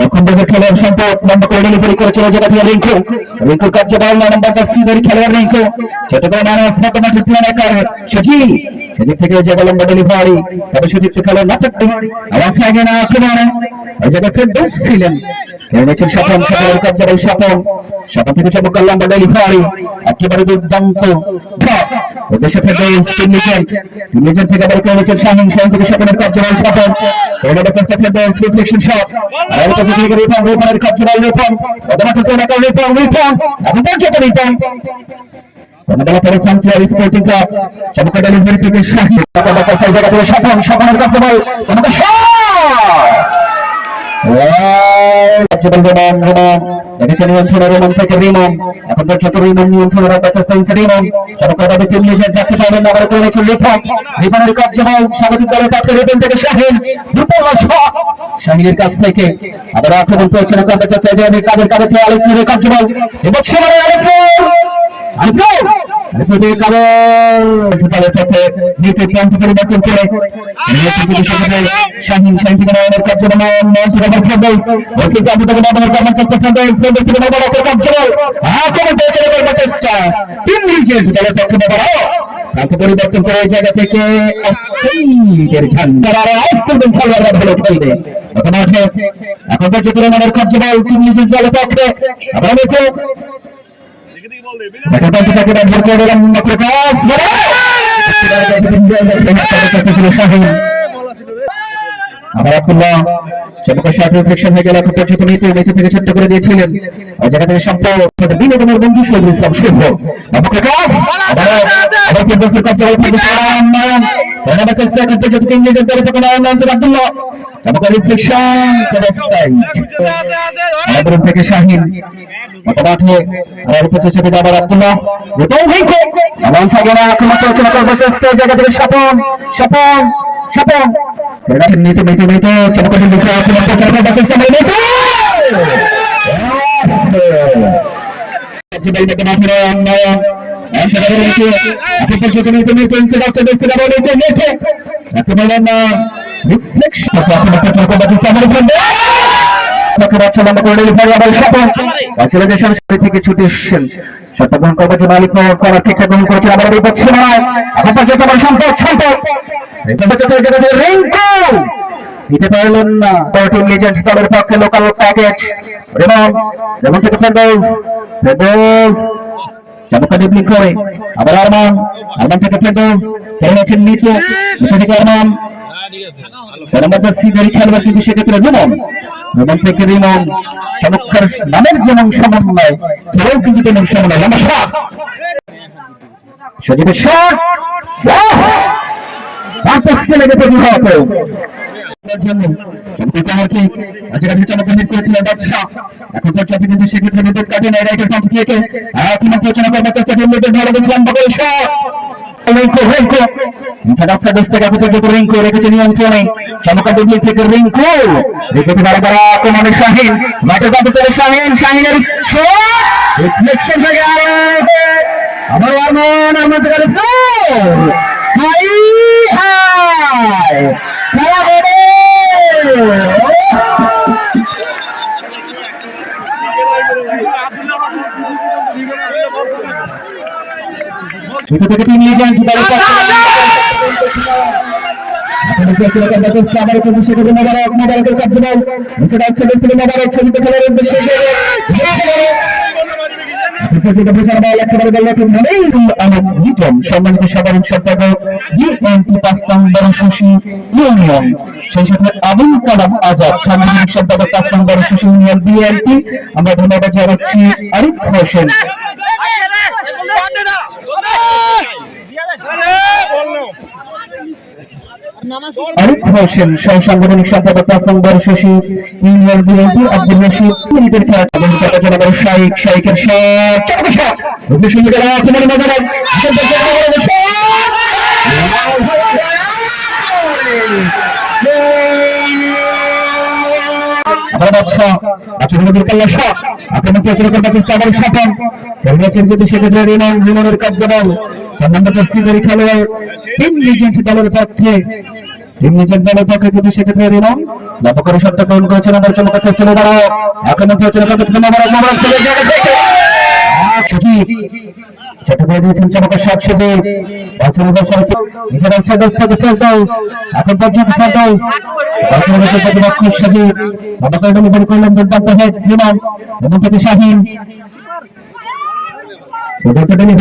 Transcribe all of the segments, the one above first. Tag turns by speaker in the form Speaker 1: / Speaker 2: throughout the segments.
Speaker 1: দক্ষিণবঙ্গের খেলোয়াড় সম্পদ লম্বা করে ডেলিভারি করে চলে যাবে দিয়ে রিঙ্কু রিঙ্কু কার্যবল নয় নম্বর জার্সি ধরে খেলোয়াড় রিঙ্কু। ছোট করে মানাস মাধ্যমিক প্লেয়ার সজি। সেদিক থেকে যে লম্বা ডেলিভারি তবে থেকে খেলোয়াড় না আওয়াজ লাগে না, আক্রমণে। জায়গায় ফেরদৌস ছিলেন এনেছেন স্বপন স্বপনের কার্যবল স্বপন স্বপন থেকে চমৎকার লম্বা ডেলিভারি একেবারে দুর্দান্ত। উদ্দেশ্যে ফেরদৌস টিম লিজেন্ড থেকে বের করে এনেছেন শাহিন শাহিন থেকে স্বপনের কার্যবল স্বপন এবার চেষ্টা ফেরদৌস রিফ্লেকশন শট আর কাছে থেকে রিপন রিপনের কার্যবল রিপন অথবা থেকে না করে রিপন রিপন এখন পর্যন্ত রিপন সন্ধ্যাবেলা পরে সানফ্লাওয়ার স্পোর্টিং ক্লাব চমৎকার ডেলিভারি থেকে শাহিন তারপর চেষ্টা জায়গা স্বপন স্বপনের কার্যবল চমৎকার শট কার্যবল রোমান রোমান দেখেছেন নিয়ন্ত্রণ রোমান থেকে রিমন এখন পর্যন্ত রিমন নিয়ন্ত্রণ রাখার চেষ্টা হচ্ছে রিমন নিজের দেখতে পাবেন আবার করে নিয়েছেন রিফন রিফনের কার্যবল স্বাগতিক দলের কাছে থেকে শাহিন শাহিনের কাছ থেকে আবার আক্রমণ কার্যবল এবং সেবারে পরিবর্তন করে। শাহিন শাহিন থেকে ব্যবহার করার চেষ্টা তিন রিজেন্ট দলের পক্ষে ব্যবহার তাকে পরিবর্তন করে জায়গা থেকে অফসাইডের ঝান্ডা। আর করবেন খেলোয়াড়রা ভালো খেলবে। এখন পর্যন্ত আবার আব্দুল্লাহ চমৎকার শট রিফ্লেকশন হয়ে গেল এখন পর্যন্ত নিতে নিতে থেকে ছোট্ট করে দিয়েছিলেন। থেকে বিনোদনের বন্ধু শহীদ ইসলাম শুভ। চেষ্টা নয়ন থেকে আব্দুল্লাহ। চমৎকার রিফ্লেকশন আমাদের থেকে শাহিন মাঠে আর উপস্থিত সাথে আবার আব্দুল্লাহ রিপন ভিঙ্কো এমন সাগরা আক্রমণ চলাচল করবার চেষ্টা জায়গা থেকে স্বপন স্বপন স্বপন নিতে নিতে নিতে চমৎকার লিখে আক্রমণ চলাচল করবার চেষ্টা করে নিতে থেকে ছুটে এসেছেন সত্য গ্রহণ করবার জন্য আলিফ করা ঠিকঠাক গ্রহণ করেছেন আবার বিপদ ছিল না এখন পর্যন্ত আমার সম্পদ সম্পদ রিঙ্কু দিতে পারলেন না টিম লিজেন্ড দলের পক্ষে লোকাল প্যাকেজ রেমন রেমন থেকে ফেরদৌস ফেরদৌস চমৎকার ডিবলিং করে আবার আরমান আরমান থেকে ফেরদৌস ফেরে নিয়েছেন নিতু নিতু থেকে আরমান সেরামাজার সিগারি খেলবার কিন্তু সেক্ষেত্রে রিমন রিমন থেকে রিমন, চমৎকার নামের যেমন সমন্বয় খেলেও কিন্তু তেমন সমন্বয় শট সজীবের শট নাই রাইটের পক্ষ থেকে। এখন আলোচনা চেষ্টা করলে ভালো শট রিঙ্কু ইনসাইড থেকে পর্যন্ত রিঙ্কু রেখেছে নিয়ন্ত্রণে চমৎকার ডিবলি থেকে রিঙ্কু রেখেছে বড় আক্রমণে শাহিন মাঠের বাদ থেকে শাহিন শাহিনের রিফ্লেকশন গেল আবার আরমান আরমান থেকে হাই হাই খেলা হবে দুটো থেকে তিন লিজেন্ড সম্মানিত সাধারণ সম্পাদক ইউনিয়ন সেই সাথে আবুল কালাম আজাদ সাংগঠনিক সম্পাদক পাঁচ নম্বর শশী ইউনিয়ন বিএনপি আমরা ধন্যবাদ জানাচ্ছি আরিফ হোসেন। আরিফ হোসেন সহ সাংগঠনিক সম্পাদক পাঁচ নম্বর শশী ইউনিয়ন বিএনপি আব্দুল রশিদ মিনিটের খেলা এবং শাইক শাইকের শট শট খেলোয়াড় টিম লিজেন্ড দলের পক্ষে নিজের দলের পক্ষে কিন্তু সেক্ষেত্রে রিমন লক্ষ্য করে শব্দ গ্রহণ করেছেন আমার চমক আছে ছিল বড় এখন হচ্ছে কত ছিল মোবারক মোবারক ছেলে থেকে ছোট করে দিয়েছেন চমকের সব সজীব বছরের বছর নিজের ইচ্ছা দোষ থেকে বছর থেকে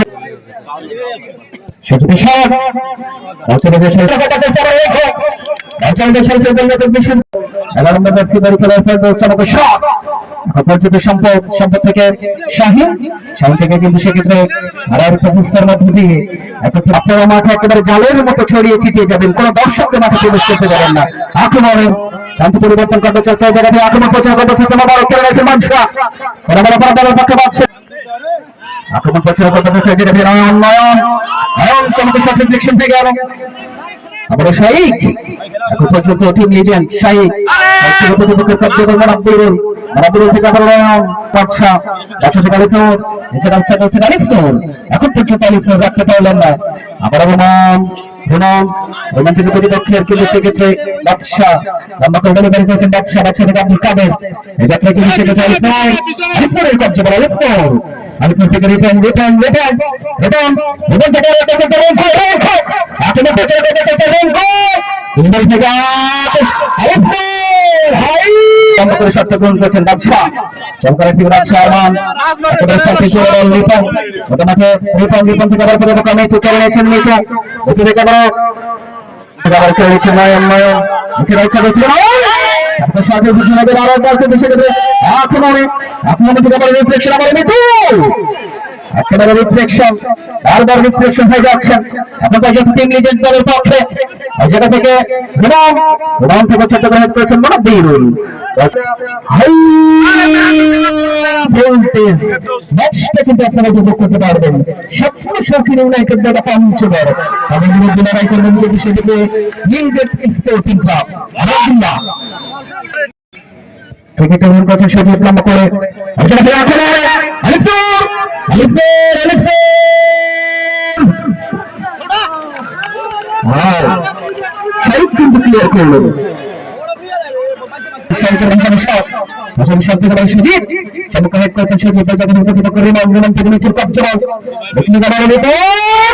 Speaker 1: আপনারা মাঠে একেবারে জালের মতো ছড়িয়ে ছিটিয়ে যাবেন কোন দর্শককে মাঠে প্রবেশ করতে যাবেন না আক্রমণে শান্তি পরিবর্তন করতে চেষ্টা হয় জায়গাতে আক্রমণ করতে চেষ্টা মানুষরা পক্ষে পাচ্ছে আক্রমণ প্রচার করতে চেষ্টা হয় যেটা নয়ন নয়ন নয়ন চমকের সাথে ডিরেকশন থেকে গেল। আবার শাহিক। এখন পর্যন্ত টিম লিজেন্ড শাহিক। প্রতিপক্ষের কার্যকর মারাব্বুল মারাব্বুল থেকে আবার নয়ন বাদশা বাদশা থেকে আলিফুর। এছাড়া হচ্ছে হোসেন আলিফুর। এখন পর্যন্ত আলিফুর রাখতে পারলেন না। আবার রোমান রোমান রোমান থেকে প্রতিপক্ষের কিন্তু সেক্ষেত্রে বাদশা লম্বা করে ডেলিভারি করেছেন বাদশা বাদশা থেকে আব্দুল কাদের। এই যাত্রায় কিন্তু সেক্ষেত্রে আলিফুর। আলিফুরের কার্যকর আলিফুর। আলিফুর থেকে return return return return return থেকে রিটার্ন থেকে রেঙ্কো আপনি প্রচার করতে চাইছেন রেঙ্কো ইন্ডিয়ান থেকে হাই লম্বা করে শর্ত গ্রহণ করেছেন বাদশা চমকার একটি বাদশা আরমান। একেবারে সাথে চলে গেল রিপন ওটা মাঠে রিপন রিপন থেকে আবার করে বোকা মেয়েকে কেড়ে নিয়েছেন রয়েছে বসলে আপনার সাথে পিছনে গেলে আরও দলকে দেশে গেলে এখন আমি অনেক থেকে আবার রিফ্লেকশন আবার তো আপনার রিফ্লেকশন বারবার রিফ্লেকশন হয়ে যাচ্ছে। এখন পর্যন্ত টিম লিজেন্ড দলের পক্ষে। জায়গা থেকে এবং রোমান থেকে ছোট্ট করে করেছেন মনে বীরুল হাই! ভোল্টেজ ম্যাচটা কিন্তু আপনারা উপভোগ করতে পারবেন। সবসময় শৌখিন ইউনাইটেড দল পঞ্চগড়। তাদের বিরুদ্ধে লড়াই করবেন কিন্তু সেদিকে লিগেট স্পোর্টিং ক্লাব আলহামদুলিল্লাহ ক্রিকেট এমন কথা সজিব লম্বা করে। অর্জুন ফেরা করে আলিপুর আলিপুর আলিপুর। শাহিদ কিন্তু ক্লিয়ার করলেন। শাহিদের ভাষণ শট ভাষণ শট থেকে বলে সুজিত চমক হেড করেছেন সুজিত যখন প্রতিপক্ষ রিমান রিমান থেকে নিচুর কপ জবাব দেখলি গেল আলিপুর